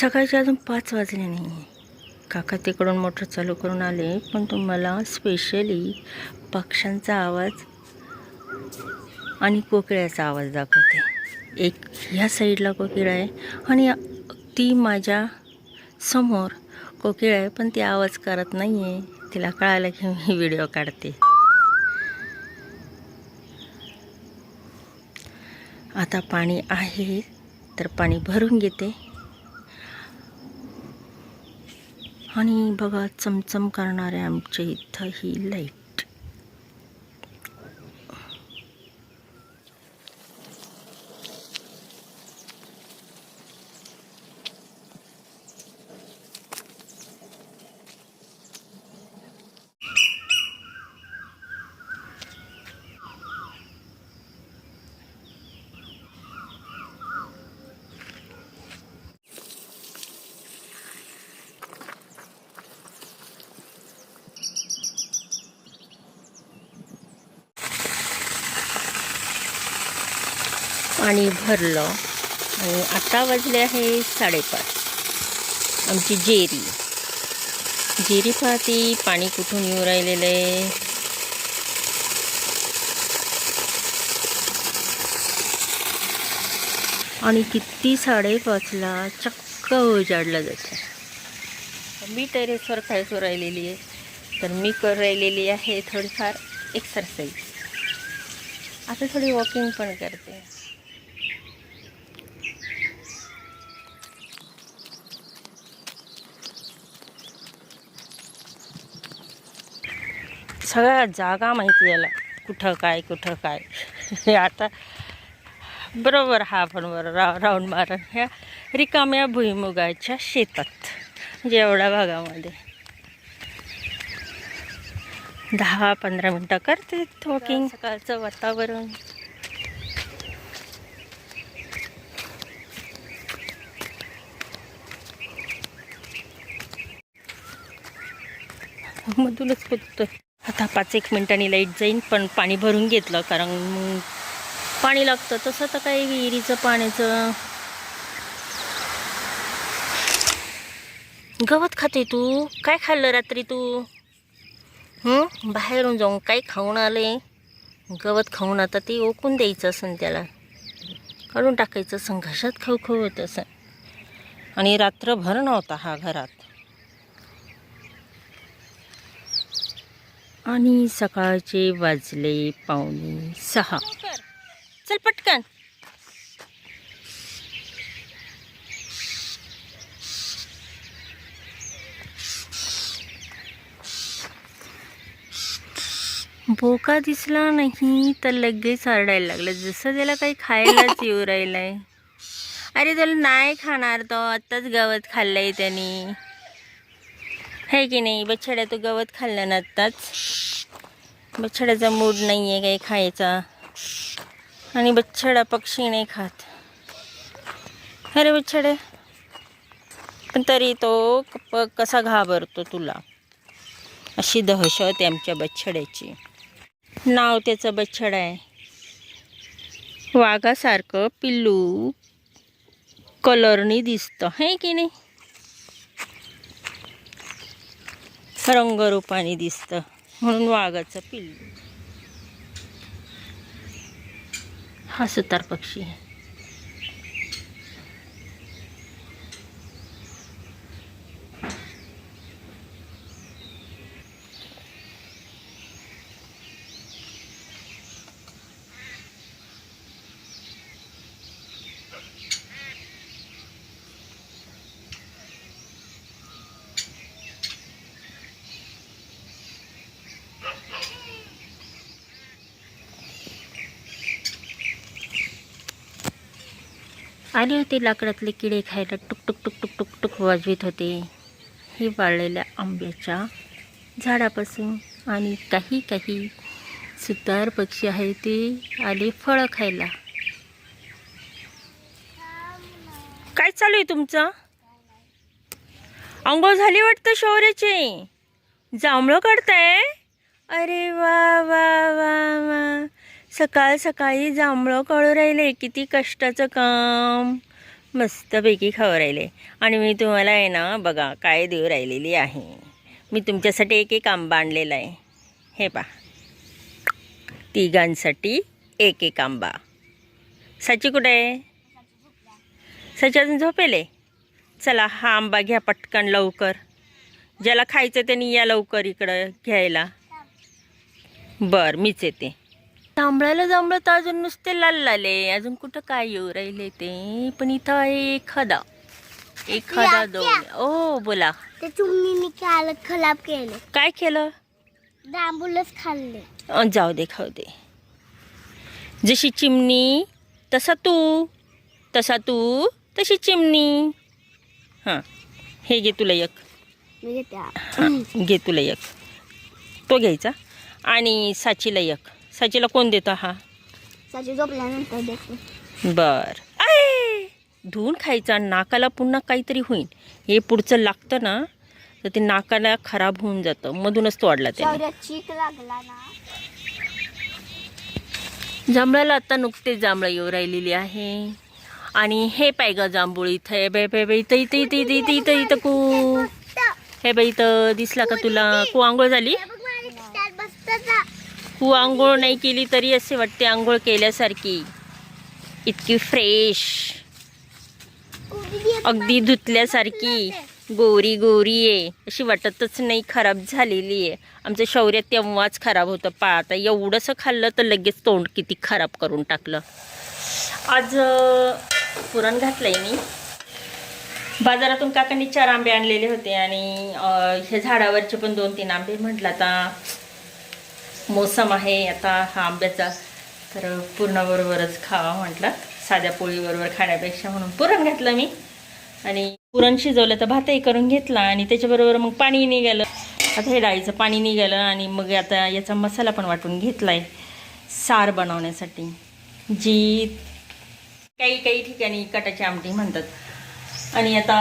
सकाळचे अजून पाच वाजले नाही काका तिकडून मोटर चालू करून आले पण तुम्हाला स्पेशली पक्ष्यांचा आवाज आणि कोकिळ्याचा आवाज दाखवते. एक ह्या साईडला कोकिळा आहे आणि ती माझ्यासमोर कोकिळ आहे पण ती आवाज करत नाही आहे तिला कळालं की मी व्हिडिओ काढते. आता पाणी आहे तर पाणी भरून घेते. आणि बघा चमचम करणारे आमच्या इथं ही लाइट पाणी भरलं आणि आता वाजले आहे साडेपाच. आमची जेरी. जेरी पाहती पाणी कुठून येऊ राहिलेलं आहे? आणि किती साडेपाचला चक्क उजाडला जाते मी टेरेसवर खायचो राहिलेली आहे. तर मी कर राहिलेली आहे थोडीफार एक्सरसाइज आता थोडी वॉकिंग पण करते. सगळ्या जागा माहिती याला. कुठं काय कुठं काय. हे आता बरोबर हा आपण बरं रा राऊंड मारण ह्या रिकाम्या भुईमुगाच्या शेतात म्हणजे एवढ्या भागामध्ये. दहा पंधरा मिनटं करते वॉकिंग सकाळचं वातावरण. मधूनच फुटतं आता पाच एक मिनटांनी लाइट जाईन पण पाणी भरून घेतलं कारण पाणी लागतं. तसं तर काही विहिरीचं पाण्याचं. गवत खाते तू? काय खाल्लं रात्री तू? बाहेरून जाऊन काय खाऊन आले? गवत खाऊन आता ते ओकून द्यायचं असं त्याला. काढून टाकायचं संघर्षात खाऊ खाऊ होत असं आणि रात्रभर नव्हता हा घरात. आणि सकाळचे वाजले पावणे सहा. चल पटकन. बोका दिसला नाही तर लगेच आरडायला लागलं. जसं त्याला काही खायलाच येऊ राहिलंय. अरे त्याला नाही खाणार तो. आत्ताच गवत खाल्लंय त्याने. है की नाही? बछड्या तो गवत खाल्लं ना आत्ताच. बछड्याचा मूड नाही आहे काही खायचा. आणि बछडा पक्षी नाही खात. अरे बछडे पण तरी तो प कसा घाबरतो तुला? अशी दहशत आहे आमच्या बछड्याची. नाव त्याचं बच्छडा आहे. वाघासारखं पिल्लू कलरनी दिसतं. है की नाही? रंगरूपाने दिसतं म्हणून वाघाचं पिल्लू. हा सुतार पक्षी आहे. आले होते लाकडातले किडे खायला. टुक टुक टुक टुक टुक टुक वाजवीत होते. हे वाळलेल्या आंब्याच्या झाडापासून आणि काही काही सुतार पक्षी आहे ते आले फळं खायला. काय चालू आहे तुमचं? अंघोळ झाली वाटतं शौर्याची? जांभळं काढताय? अरे वा वा वा वा. सकाळ सकाळी जांभळं कळू राहिले किती कष्टाचं काम. मस्तपैकी खाऊ राहिले. आणि मी तुम्हाला आहे ना बघा काय देऊ राहिलेली आहे. मी तुमच्यासाठी एक एक आंबा आणलेला आहे. हे पा तिघांसाठी एक एक आंबा. साची कुठे आहे? साची अजून झोपेले? चला हा आंबा घ्या पटकन लवकर. ज्याला खायचं त्यांनी या लवकर इकडं घ्यायला. बर मीच येते. जांभळाला जांभळं तर अजून नुसते लाल लाले अजून कुठं काय येऊ राहिले ते? पण इथं आहे एखादा. एखादा दोन. ओ बोला. ते चुमणीने काल खराब केले. काय केलं? दांबूलच खाल्ले. अं, जाऊ दे खाऊ दे. जशी चिमणी तसा तू. तसा तू तशी चिमणी. हां. हे घे तुला एक. हां. घे तुला एक. तो घ्यायचा. आणि साचीला एक. साचीला कोण देतं हा साची झोपल्यानंतर देते बर आय धुवून खायचा नाकाला पुन्हा काहीतरी होईल हे पुढचं लागतं ना तर ते नाकाला खराब होऊन जातं मधूनच तोडला त्याने शौर्यात चीक लागला ना जांभळाला आता नुकतेच जांभळं येऊ राहिलेली आहे आणि हे पाय ग जांभूळ इथं बाय बाय इथं इथं इथं इथं इथं इथं इथं कू हे बाई इथं दिसला का तुला कू आंघोळ झाली कू आंघोळ नाही केली तरी असे वाटते आंघोळ केल्यासारखी. इतकी फ्रेश अगदी धुतल्यासारखी. गोरी गोरी आहे. अशी वाटतच नाही खराब झालेली आहे. आमचं शौर्य तेव्हाच खराब होतं. पा आता एवढंसं खाल्लं तर लगेच तोंड किती खराब करून टाकलं. आज पुरण पुरण घातलंय मी. बाजारातून काकांनी चार आंबे आणलेले होते आणि हे झाडावरचे पण दोन तीन आंबे म्हटलं आता. मोसम आहे आता हा आंब्याचा तर पुरणाबरोबरच खावा म्हटलं. साध्या पोळीबरोबर खाण्यापेक्षा म्हणून पुरण घातलं मी. आणि पुरण शिजवलं तर भातही करून घेतला आणि त्याच्याबरोबर मग पाणी निघालं. आता हे डाळीचं पाणी निघालं आणि मग आता याचा मसाला पण वाटून घेतला आहे सार बनवण्यासाठी. जी काही काही ठिकाणी कटाची आमटी म्हणतात. आणि आता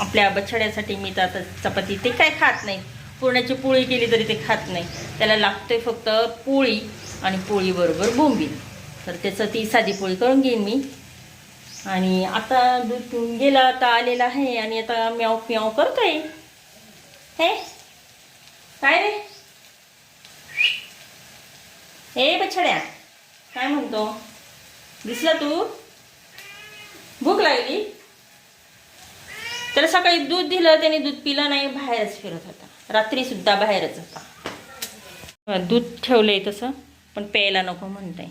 आपल्या बछड्यासाठी मी तर आता चपाती ते काय खात नाही. पुरणाची पोळी केली तरी ते खात नाही. त्याला लागतोय फक्त पोळी आणि पोळीबरोबर बोंबील. तर त्याचं ती साधी पोळी करून घेईन मी. आणि आता दूध पिऊन गेला आता आलेला आहे आणि आता म्याव म्याव करतोय. हे? काय रे? हे बछड्या काय म्हणतो? दिसला तू? भूक लागली? त्याला सकाळी दूध दिलं त्याने दूध पिलं नाही बाहेरच फिरत होता. रात्री सुद्धा बाहेरच होता. दूध ठेवलंय तसं पण प्यायला नको म्हणताय.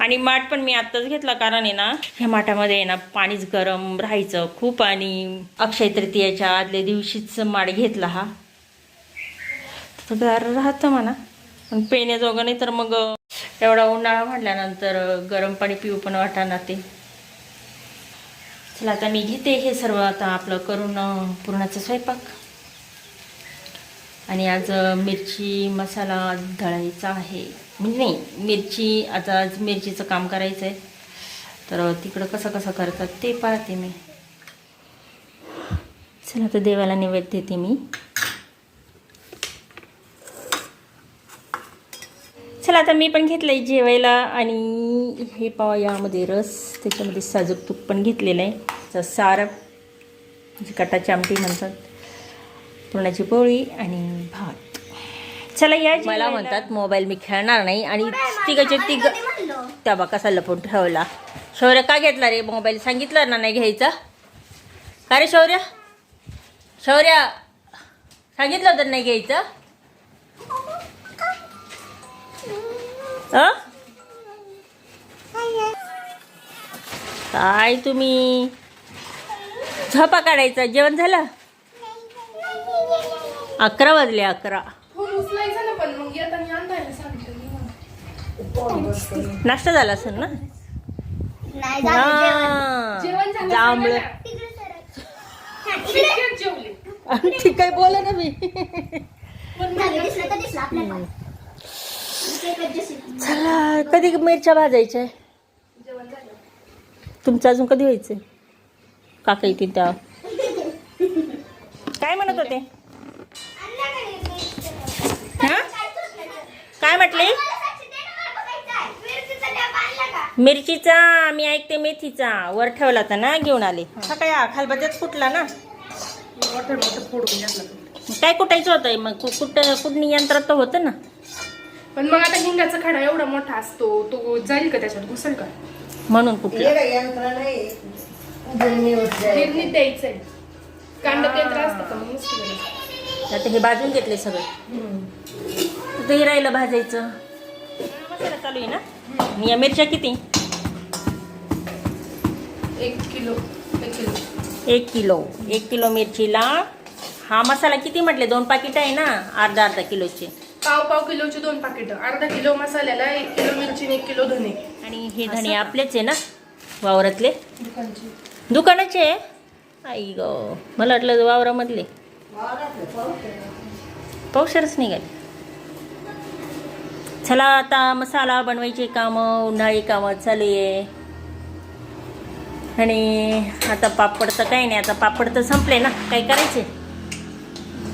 आणि माठ पण मी आत्ताच घेतला कारण आहे ना ह्या माठामध्ये आहे ना पाणीच गरम राहायचं खूप आणि अक्षय तृतीयाच्या आदल्या दिवशीच माठ घेतला हा. तर गार राहतं म्हणा. पण पेण्याजोगं नाही तर मग एवढा उन्हाळा म्हटल्यानंतर गरम पाणी पिऊ पण वाटाना ते. चला आता मी घेते हे सर्व आता आपलं करून पूर्णाचा पुरणाचा स्वयंपाक. आणि आज मिरची मसाला दळायचा आहे. म्हणजे नाही मिरची आता आज मिरचीचं काम करायचं आहे तर तिकडं कसं कसं करतात ते पाहते मी. चला आता देवाला नैवेद्य देते मी. चला आता मी पण घेतलं आहे जेवायला आणि हे पावा यामध्ये रस त्याच्यामध्ये साजूक तूप पण घेतलेलं आहे. त्याचं सार म्हणजे कटाची आमटी म्हणतात. पुरणाची पोळी आणि भात. चला या मला म्हणतात मोबाईल मी खेळणार नाही. आणि तिघाचे तिघ त्या बा कसा लपून ठेवला. शौर्य का घेतला रे मोबाईल सांगितलं ना नाही घ्यायचा? का रे शौर्य? शौर्य सांगितलं होतं नाही घ्यायचं? अ? काय तुम्ही? झोपा काढायचा. जेवण झालं? अकरा वाजले अकरा. फोन उचलायचा ना पण मग येताना आणताय सांगितलं नाश्ता झाला असेल ना? नाही झालं जेवण. हा. जेवण. झालं जांभळं. जेवले. ठीक आहे बोला ना मी. चला कधी मिरच्या भाजायच्या? जेवण झालं. तुमचं अजून कधी व्हायचंय? काका येतील त्या काय म्हणत होते? काय म्हटले. मिरचीचा मी ऐकते मेथीचा. वर ठेवला होता ना घेऊन आले. सकाळी खालबाजाच फुटला ना. काय कुटायचं होतं? मग कुठ कुठणी यंत्रात तर होतं ना. पण मग आता हिंगाचा खडा एवढा मोठा असतो तो जाईल का त्याच्यात? घुसल का? म्हणून कुठलं. गिरणीत द्यायचंय. कांदा यंत्र असतं का? मग. आता हे भाजून घेतले सगळं. आता हे राहिलं भाजायचं. मसाला चालू आहे ना? आणि या मिरच्या किती? एक किलो एक किलो. एक किलो. एक किलो मिरचीला. हा मसाला किती म्हटले? दोन पाकिट आहे ना? अर्धा अर्धा किलोचे. पाव पाव किलोचे दोन पाकिट. अर्धा किलो मसाल्याला एक किलो मिरची एक किलो धने. आणि हे धणे आपलेच आहे ना? वावरातले? दुकानची. दुकानाचे? आहे? आई ग. मला वाटलं वावरामधले. पावसाळच निघाले चला आता मसाला बनवायची कामं उन्हाळी कामं चालू आहे. आणि आता पापड तर काही नाही आता पापड तर संपले ना काय करायचे?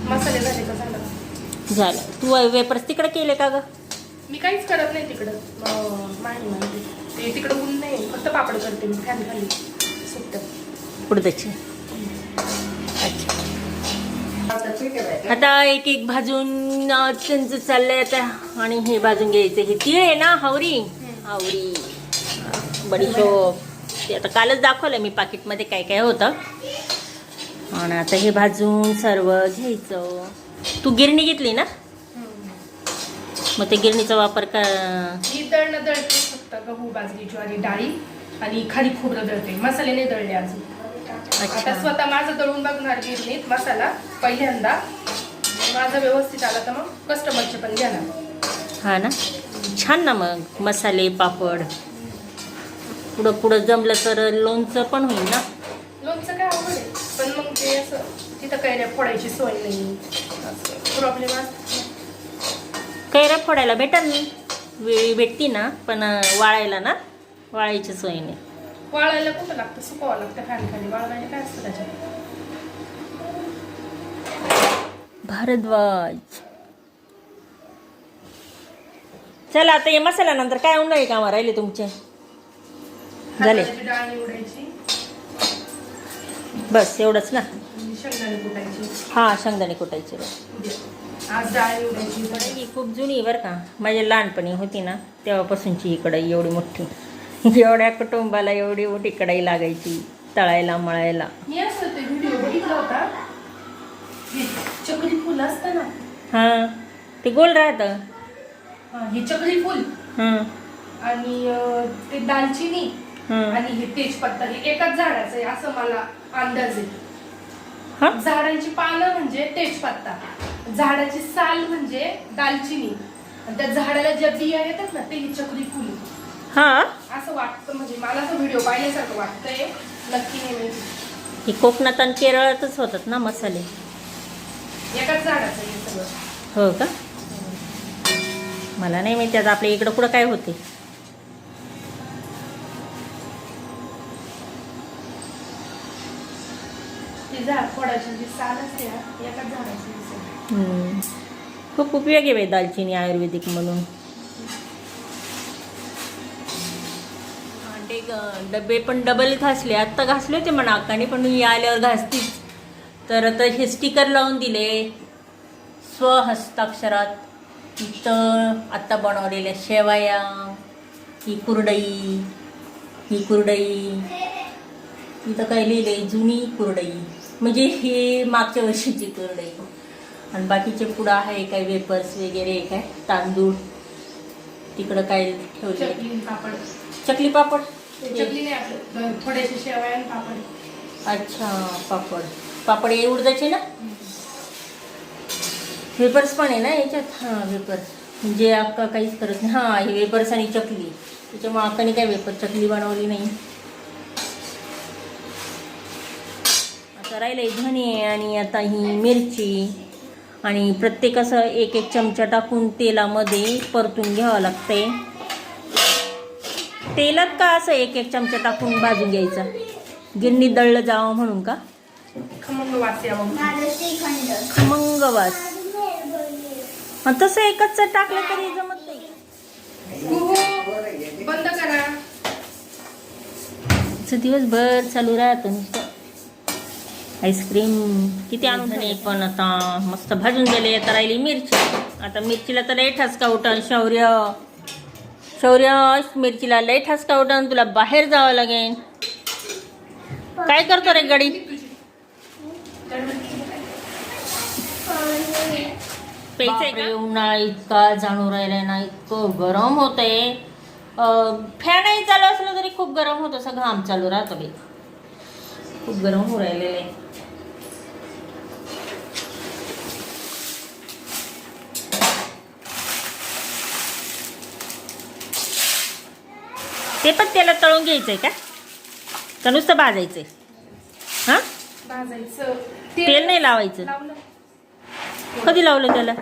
मसाले झाले का झालं झालं. तू वेपर्स तिकडे केले का ग? मी काहीच करत नाही तिकडं. ते तिकडं ऊन नाही फक्त पापड करते मी फॅन खाली. सुट्ट उडदाचे. आता एक एक भाजून चंच त्यांचं चाललंय आता. आणि हे भाजून घ्यायचं. हे तीळ आहे ना हावरी? हावरी. बडीशोप ते आता कालच दाखवलं मी पाकिटमध्ये काय काय होतं. आणि आता हे भाजून सर्व घ्यायचं. तू गिरणी घेतली ना? मग ते गिरणीचा वापर का मी दळणं दळते फक्त गहू बाजरी ज्वारी डाळी आणि खाली खोबरं दळते मसाले नाही दळले अजून. आता स्वतः माझं दळून बघणार गिरणीत मसाला पहिल्यांदा. माझा व्यवस्थित आला तर मग कस्टमरचे पण घेणार हा ना? छान ना मग मसाले पापड. पुढं पुढं जमलं तर लोणचं पण होईल ना? लोणचं काय अवघड आहे. पण मग ते असं तिथं कैऱ्या फोडायची सोय नाही. प्रॉब्लेम कैऱ्या फोडायला भेटेल वेळी भेटती ना पण वाळायला ना? वाळायची सोय नाही. वाळायला कुठं लागतं? सुकवावं लागतं फॅन खाली वाळवायला काय असतं त्याच्यात? भारद्वाज. चला आता हे मसाल्यानंतर काय उन्हाळी कामं राहिले तुमचे? झाले. हरभऱ्याची डाळ निवडायची. बस एवढंच ना. आणि शेंगदाणे कुटायची. हा शेंगदाणे कुटायचे बस. उद्या. आज डाळ निवडायची. पण ही खूप जुनी बरं का. माझ्या लहानपणी होती ना तेव्हापासूनची ही कढई एवढी मोठी. एवढ्या कुटुंबाला एवढी मोठी कढई लागायची तळायला मळायला. हे चक्री फुल असतं ना? हां ते गोल राहतं. हा, चक्री फुल. हां. आणि ते दालचिनी हां. आणि हे तेजपत्ता हे एकाच झाडाचं आहे असं मला अंदाज आहे. हां? झाडांची पानं म्हणजे तेजपत्ता. झाडाची साल म्हणजे दालचिनी. आणि त्या झाडाला ज्या बिया येतात ना ते ही चक्री फुल. हां? असं वाटतं म्हणजे मला असं व्हिडिओ पाहिल्यासारखं वाटतंय. नक्की नाही माहिती. हे कोकणात आणि केरळातच होतात ना मसाले. एकाच झाडाचं हे सगळं. हो का? मला नाही माहिती आता आपल्या इकडं कुठं काय होते. ती झाड फळाची जी साल असते ना एकाच झाडाची आहे सगळी. हम्म. खूप उपयोग आहे बाई दालचिनी आयुर्वेदिक म्हणून ते ग- डबे पण डबल घासले. आत्ता घासले होते म्हणा अक्काने पण मी आल्यावर घासतीच. तर आता हे स्टिकर लावून दिले. स्वहस्ताक्षरात. इथं आत्ता बनवलेल्या शेवाया ही कुरडई ही कुरडई. इथं काय लिहिलंय? जुनी कुरडई. म्हणजे हे मागच्या वर्षीची कुरडई. आणि बाकीचे पुढं आहे काय वेपर्स वगैरे काय तांदूळ. तिकडं काय ठेवले चकली पापड. चकली नाही आपलं. शेवया आणि पापड. अच्छा पापड. पापड हे उडदाचे ना? वेपर्स पण आहे ना याच्यात? हां वेपर्स. म्हणजे अक्का काहीच करत नाही. हां हे वेपर्स आणि चकली. त्याच्यामुळे अक्काने काय वेपर चकली बनवली नाही. आता राहिलंय धने आणि आता ही मिरची. आणि प्रत्येक असं एक एक चमचा टाकून तेलामध्ये परतून घ्यावं लागतंय. तेलात का असं एक एक चमचा टाकून भाजून घ्यायचा? गिरणी दळलं जावं म्हणून का? खमंग वास खमंग वास तसं एकच टाकलं तरी जमत नाही. बंद करा. दिवसभर चालू राहतं नुसतं. आईस्क्रीम किती आणून पण आता मस्त भाजून गेले आता राहिली मिरची. आता मिरचीला तर लय ठसका उठन शौर्य. शौर्य मिरचीला लय ठसका उठन तुला बाहेर जावं लागेल. काय करतो रे गडी? उन्हाळा इतका जाणू राहिलाय ना इतकं गरम होतंय. फॅनही चालू असलं तरी खूप गरम होत असं घाम चालू राहतो बाई. खूप गरम होऊ राहिलेलं आहे. ते पण त्याला तळून घ्यायचंय का? का नुसतं भाजायचंय? हा? भाजायचं. तेल नाही लावायचं. लावलं. कधी लावलं त्याला?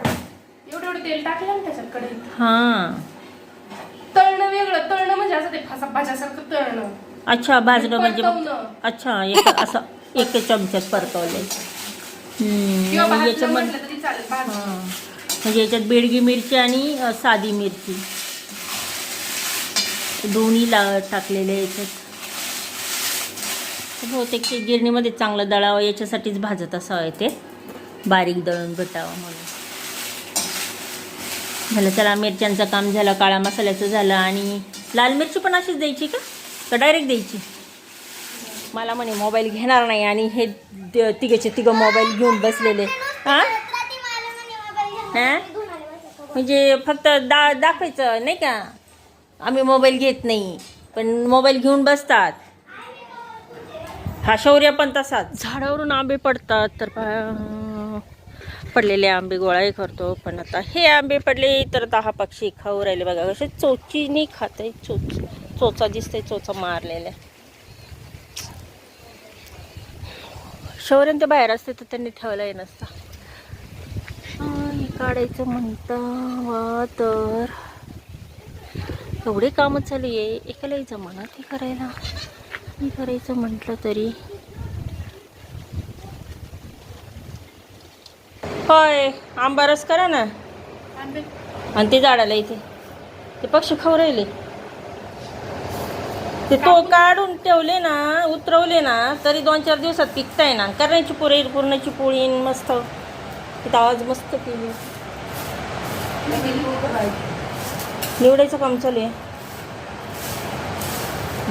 एवढं एवढं तेल टाकलं ना त्याच्यात कढईत. हा. तळणं वेगळं. तळणं म्हणजे असं ते फासा भाज्यासारखं तळणं. अच्छा भाजलं म्हणजे मग- परतवणं. अच्छा एक असं एक चमच्यात परतवलंय. हम्म, किंवा आणि भाजलं याच्यामध्ये म्हटलं तरी चालेल भाजलं. हा. म्हणजे याच्यात बेडगी मिरची आणि अ, साधी मिरची. दोन्ही ला टाकलेले याच्यात बहुतेक ते गिरणीमध्ये चांगलं दळावं याच्यासाठीच भाजत असावं ते बारीक दळून भेटावं म्हणून. झालं चला मिरच्यांचं काम झालं काळा मसाल्याचं झालं आणि लाल मिरची पण अशीच द्यायची का? का डायरेक्ट द्यायची? मला म्हणे मोबाईल घेणार नाही. आणि हे तिघेचे तिघं मोबाईल घेऊन बसलेले. हां. हां. म्हणजे फक्त दा दाखवायचं नाही का? आम्ही मोबाईल घेत नाही पण मोबाईल घेऊन बसतात. हा शौर्य पण तसाच. झाडावरून आंबे पडतात तर पडलेले आंबे गोळाही करतो पण आता हे आंबे पडले तर आता हा पक्षी खाऊ राहिले. बघा कसे चोचीनी खात आहे चोच चोचा दिसतंय चोचा मारलेल्या. शौर्यन ते बाहेर असते तर त्यांनी ठेवलाही नसता. काढायचं म्हणता तर. एवढे कामं चालू आहे एकालाही जमाना ते करायला मी करायचं म्हटलं तरी. होय आंबारस करा ना. आणि ते झाडाला इथे. ते पक्षी खाऊ राहिले. ते तो काढून ठेवले ना उतरवले ना तरी दोन चार दिवसात पिकताय ना. करण्याची पोळी पूर्णाची पोळी मस्त. तिथं आवाज मस्त केली. निवडायचं काम चालू आहे.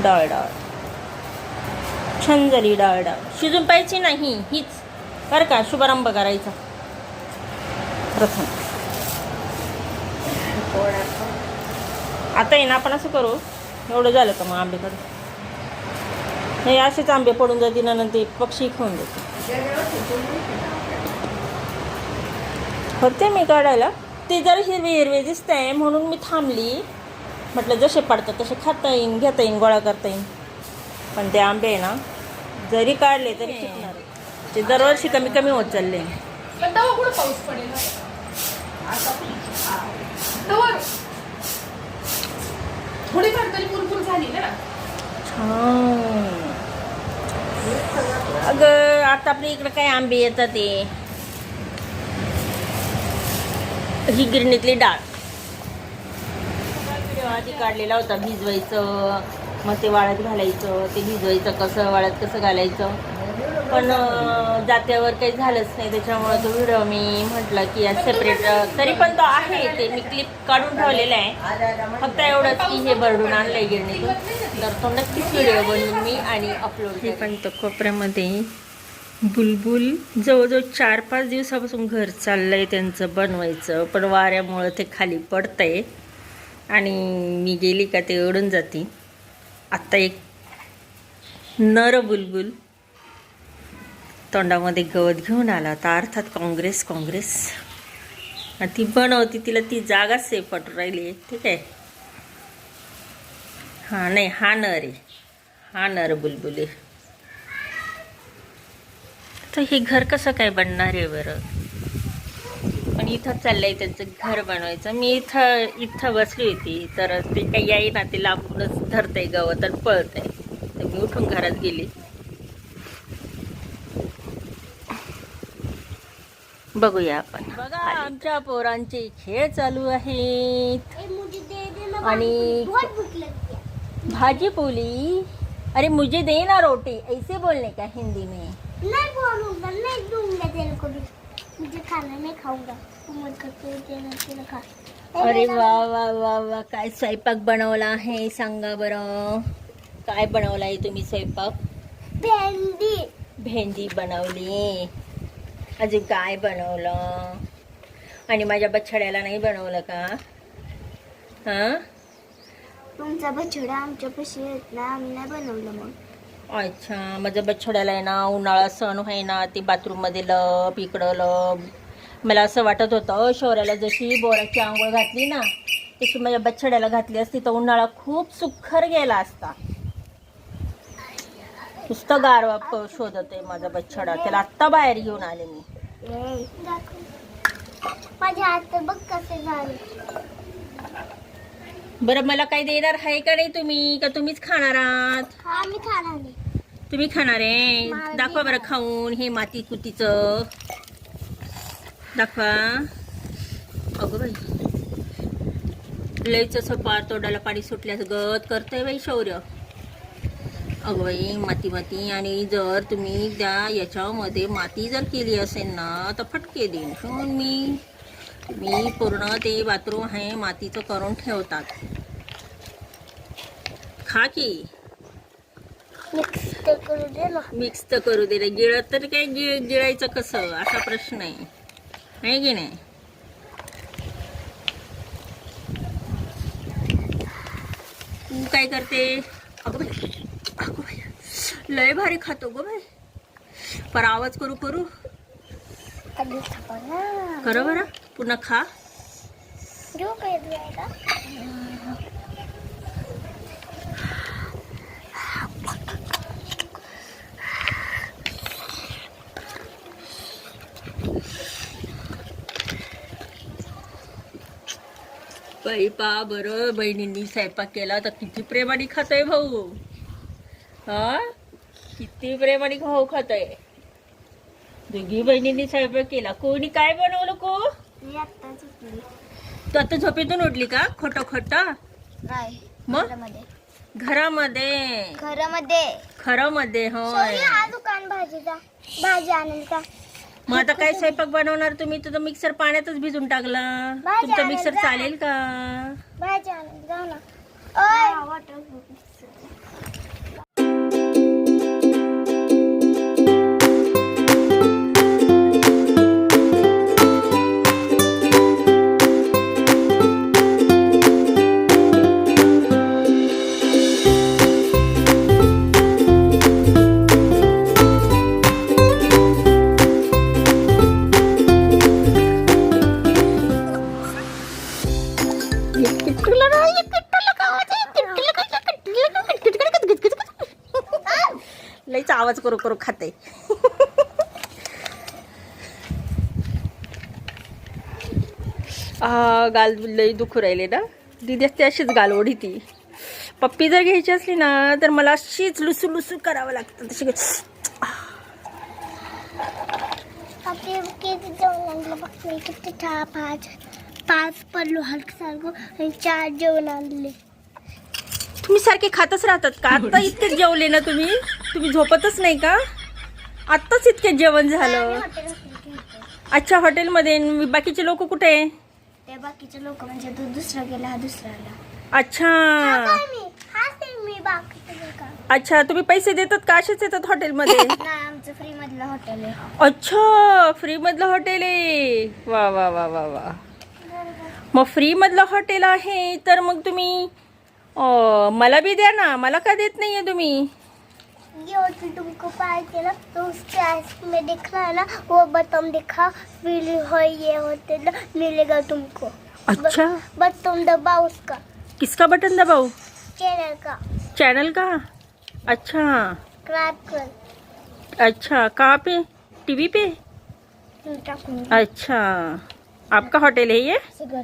डाळ डाळ. छान झाली डाळ डाळ. शिजून पाहिजे नाही हीच. बरं का शुभारंभ करायचा. प्रथम. आता आहे ना आपण असं करू. एवढं झालं का मग आंबेकडे? नाही असेच आंबे पडून जातील ना नंतर ते पक्षी खाऊन देते होते मी काढायला. ते जरा हिरवे हिरवे दिसत आहे म्हणून मी थांबली. म्हटलं जसे पडतात तसे खाता येईन घेता येईन गोळा करता येईन. पण ते आंबे आहे ना जरी काढले तरी टिकणार. ते दरवर्षी कमी कमी होत चालले. पण तेव्हा कुठं पाऊस पडेल? तेव्हा थोडीफार तरी कुरकुर झाली ना. छान अगं आता आपल्या इकडे काय आंबे येतात ते? ही गिरणीतली डाळ. व्हिडिओ आधी काढलेला होता भिजवायचं मग ते वाळत घालायचं ते भिजवायचं कसं वाळत कसं घालायचं. पण जात्यावर काही झालंच नाही त्याच्यामुळे तो व्हिडिओ मी म्हटलं की सेपरेट तरी पण तो आहे ते. मी क्लिप काढून ठेवलेला आहे. फक्त एवढंच की हे भरडून आणलंय गिरणीतून. तर तो नक्कीच व्हिडिओ बनवून मी आणि अपलोड हे पण तो कोपऱ्यामध्ये बुलबुल जवळजवळ चार पाच दिवसापासून घर चाललं आहे त्यांचं बनवायचं पण वाऱ्यामुळं ते खाली पडतंय. आणि मी गेली का ते ओढून जाते. आत्ता एक नर बुलबुल तोंडामध्ये गवत घेऊन आला. होता अर्थात काँग्रेस काँग्रेस. आणि ती बनवती तिला ती जागाच सेफ वाटून राहिली. आहे ठीक आहे. हां नाही हा नर आहे. हा नर बुलबुल आहे. तर हे घर कसं काय बनणार आहे बरं? पण इथं चाललंय त्यांचं घर बनवायचं. मी इथं इथं बसली होती तर ते काही याई ना ते लांबूनच धरतंय गवत आणि पळतंय. तर मी उठून घरात गेली. बघूया आपण. बघा आमच्या पोरांचे खेळ चालू आहेत. आणि- भाजी. पोली? अरे मुझे दे ना रोटी. ऐसे बोलने का हिंदी में? नहीं बोलूंगा नहीं दूंगा तेरे को भी मुझे खाना नहीं खाऊंगा मत करते तेरे तेरे खा अरे वा वा वा वा काय स्वयंपाक बनवला आहे? सांगा बरं. काय बनवलाय तुम्ही स्वयंपाक? भेंडी. भेंडी बनवली. अजून काय बनवलं? आणि माझ्या बछड्याला नाही बनवलं का? हां? तुमचा बछडा आमच्या पशी येत ना आम्ही नाही बनवलं मग. अच्छा माझ्या बछड्याला आहे ना उन्हाळा सण आहे ना ते बाथरूममध्ये लप इकडं लप. मला असं वाटत होतं शौर्याला जशी बोराची आंघोळ घातली ना तशी माझ्या बछड्याला घातली असती तर उन्हाळा खूप सुखर गेला असता. नुसतं गारवा शोधत आहे माझा बछडा. त्याला आत्ता बाहेर घेऊन आले मी. बरं मला काही देणार आहे का नाही तुम्ही? का तुम्हीच खाणार आहात? तुम्ही खाणार आहे. दाखवा बरं खाऊन हे माती कुतीचं दाखवा. अगं बाई. लयच असं पार तोंडाला पाणी सुटल्यास गत करतंय बाई शौर्य. अगं बाई माती माती. आणि जर तुम्ही त्या याच्यामध्ये माती जर केली असेल ना तर फटके देईन. म्हणून मी. मी पूर्ण ते बाथरूम आहे मातीचं करून ठेवतात. खा की. मिक्स तर करू दे ना. मिक्स तर करू दे रे गिळत तर काय गिळ गिळायचं कसं? असा प्रश्न आहे. आहे की नाही? तू काय करते? अगं बाई अगं बाई. लय भारी खातो ग बाई. पर आवाज करू करू? खरं बरं. पुन्हा खा. काय द्यायला बाई पा बरं बहिणींनी स्वयंपाक केला तर किती प्रेमाने खातोय भाऊ. हा? किती प्रेमाने भाऊ खातोय दोघी बहिणींनी स्वयंपाक केला. कोणी काय बनवलं को? तू आता झोपेतून उठली का? खोटं खोटं? मग? घरामध्ये. घरामध्ये. घरामध्ये. हा दुकान भाजीचा. भाजी आणेल का? मग आता काय स्वयंपाक बनवणार तुम्ही? तुझं मिक्सर पाण्यातच भिजून टाकला. तुमचं मिक्सर. चालेल का? जाऊ ना. ओय. करू करू खाते. आ, गाल लई दुखू राहिले ना. दिदी असते अशीच गाल ओढी ती पप्पी जर घ्यायची असली ना तर मला अशीच लुसू लुसू करावं लागतं. तशी पाच पडलो हलक सारखं आणि चार जेवण आणले. तुम्ही सारखे खातच राहतात का? आता इतके जेवले ना तुम्ही? तुम्ही झोपतच नाही का? आत्ताच इतके जेवण झालं. अच्छा हॉटेलमध्ये. बाकीचे लोक कुठे ते बाकीचे लोक म्हणजे तो दुसरा गेला हा दुसरा आला अच्छा काय मी? हाच आहे मी बाकीचे लोक. अच्छा तुम्ही पैसे देतात का? असेच येतात हॉटेलमध्ये? नाही आमचं फ्री मधलं हॉटेल आहे. अच्छा फ्री मधलं हॉटेल आहे. वा वा वा वा वा. मग फ्री मधलं हॉटेल आहे तर मग तुम्ही अं, मला बी द्या ना. मला का देत नाहीये तुम्ही? ये तुमको तो उसके आइस में दिख है ना वो बटन दिखा फिर हो ये होटल मिलेगा तुमको। अच्छा। तुम दबाओ उसका। किसका बटन दबाओ? चैनल का। चैनल का? अच्छा। कर। अच्छा कहाँ पे? टीवी पे? अच्छा। आपका होटल है ये?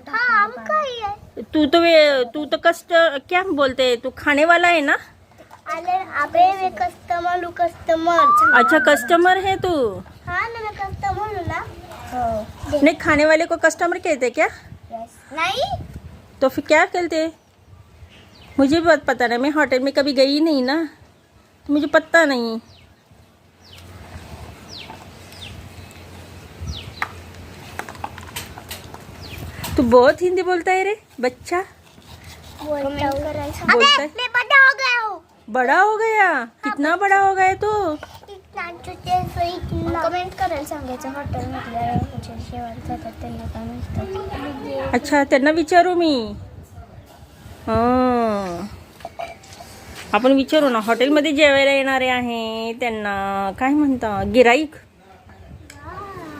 हाँ ही है। तू तो तू तो कस्ट क्या बोलते है? तू खाने वाला है ना? अबे कस्टमर कस्टमर अच्छा कस्टमर है तू? हाँ ना मैं कस्टमर हूँ ना। नहीं खाने वाले को कस्टमर कहते क्या? नहीं। तो फिर क्या कहते मुझे भी पता नहीं मैं होटल में कभी गई नहीं ना। तो मुझे पता नहीं। बहुत हिंदी बोलता है रे बच्चा। बोलता हूँ। है। मैं बड़ा हो गया हूँ। बड़ा हो गया? कितना बड़ा हो गया तू? कमेंट करायला सांगायचं हॉटेल म्हणतात अच्छा त्यांना विचारू मी? हाँ। आपण विचारू ना हॉटेलमध्ये जेवायला येणारे आहे त्यांना. काय म्हणता गिराईक?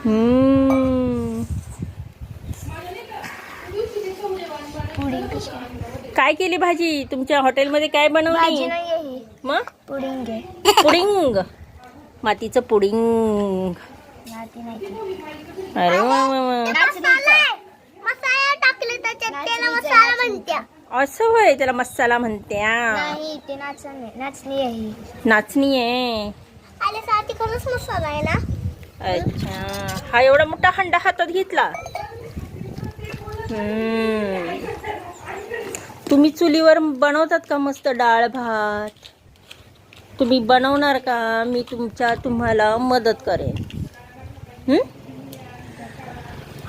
हम्म. काय केली भाजी? तुमच्या हॉटेलमध्ये काय बनवली? ही. मग? पुडिंग आहे. पुडिंग. मातीचं पुडिंग. अरे वा वा वा. मसाला टाकले त्याच्यात त्याला मसाला म्हणत्या. असं होय त्याला मसाला म्हणत्या. नाही ते नाचणी आहे ही. नाचणी आहे. आले साठी खरंच मसाला आहे ना? अच्छा. हा एवढा मोठा हंडा हातात घेतला. हम्म. तुम्ही चुलीवर बनवतात का मस्त डाळ भात? तुम्ही बनवणार का? मी तुमच्या तुम्हाला मदत करेन?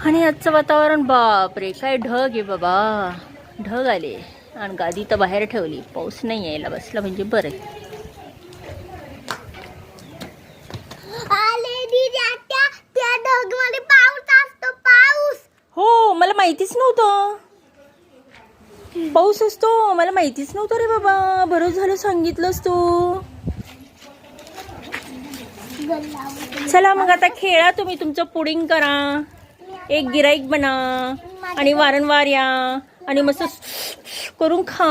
आणि आजचं वातावरण बाप रे काय ढग आहे बाबा. ढग आले. आणि गादी तर बाहेर ठेवली. पाऊस नाही यायला बसला म्हणजे बरं हो मला माहितीच नव्हतं. पाऊस असतो मला माहितीच नव्हतं रे बाबा. बरं झालं सांगितलंस तू. चला मग आता खेळा तुम्ही तुमचं पुडिंग करा. एक गिराईक बना आणि वारंवार या आणि मस्त करून खा.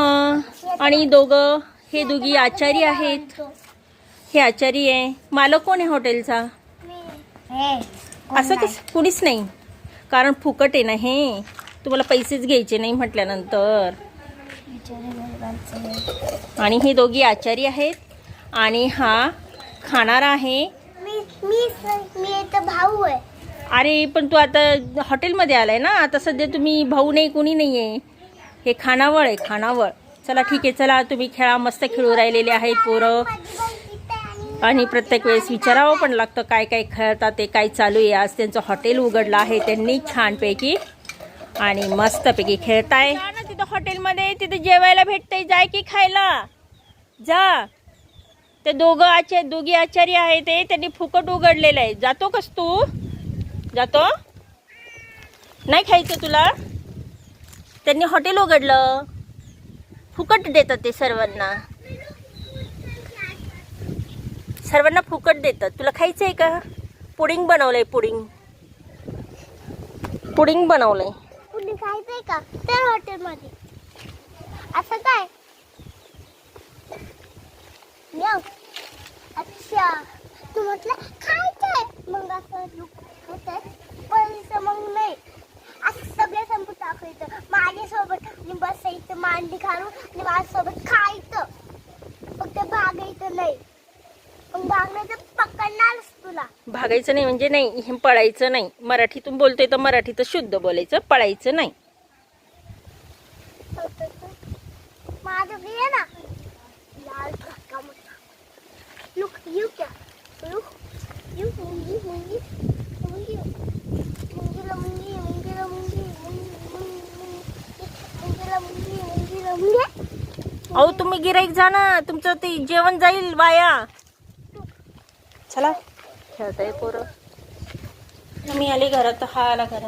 आणि दोघं हे दोघी आचारी आहेत. हे आचारी आहे. मालक कोण आहे हॉटेलचा? असं कसं कुणीच नाही. कारण फुकट आहे ना हे. तुम्हाला पैसेच घ्यायचे नाही म्हटल्यानंतर. आणि हे दोघी आचारी आहेत आणि हा खाणारा आहे. मी भाऊ आहे. अरे पण तू आता हॉटेलमध्ये आलाय ना? आता सध्या तुम्ही भाऊ नाही कोणी नाही आहे हे खानावळ आहे खानावळ. चला ठीक आहे चला तुम्ही खेळा मस्त खेळू राहिलेले आहेत पोरं. आणि प्रत्येक वेळेस विचारावं पण लागतं काय काय खेळतात ते काय चालू आहे. आज त्यांचं हॉटेल उघडलं आहे त्यांनी छानपैकी आणि मस्तपैकी खेळताय. ना तिथं हॉटेलमध्ये तिथं जेवायला भेटतंय जाय की खायला. जा. ते दोघं आचार दोघी आचार्य आहे ते त्यांनी फुकट उघडलेलं आहे. जातो कस तू? जातो? नाही खायचं तुला? त्यांनी हॉटेल उघडलं. फुकट देतात ते सर्वांना. सर्वांना फुकट देतात. तुला खायचं आहे का? पुडिंग बनवलंय पुडिंग. पुडिंग बनवलंय. कुणी खायचंय का? त्या हॉटेलमध्ये असं काय? अच्छा. तू म्हटलं खायचंय. मग असं होत पैसे मग नाही. असं सगळे संपू टाकायचं माझ्यासोबत. आणि बसायचं मांडी घालून आणि माझ्यासोबत खायचं फक्त भागायचं नाही मग भागण्याचं पकडणारच तुला भागायचं नाही म्हणजे नाही हे पळायचं नाही मराठीतून बोलतोय तर मराठीत शुद्ध बोलायचं पळायचं नाही अहो तुम्ही गिराईक जा ना तुमचं ते जेवण जाईल वाया चला खेळताय पोरं? मी आली घरात हा आला घरात.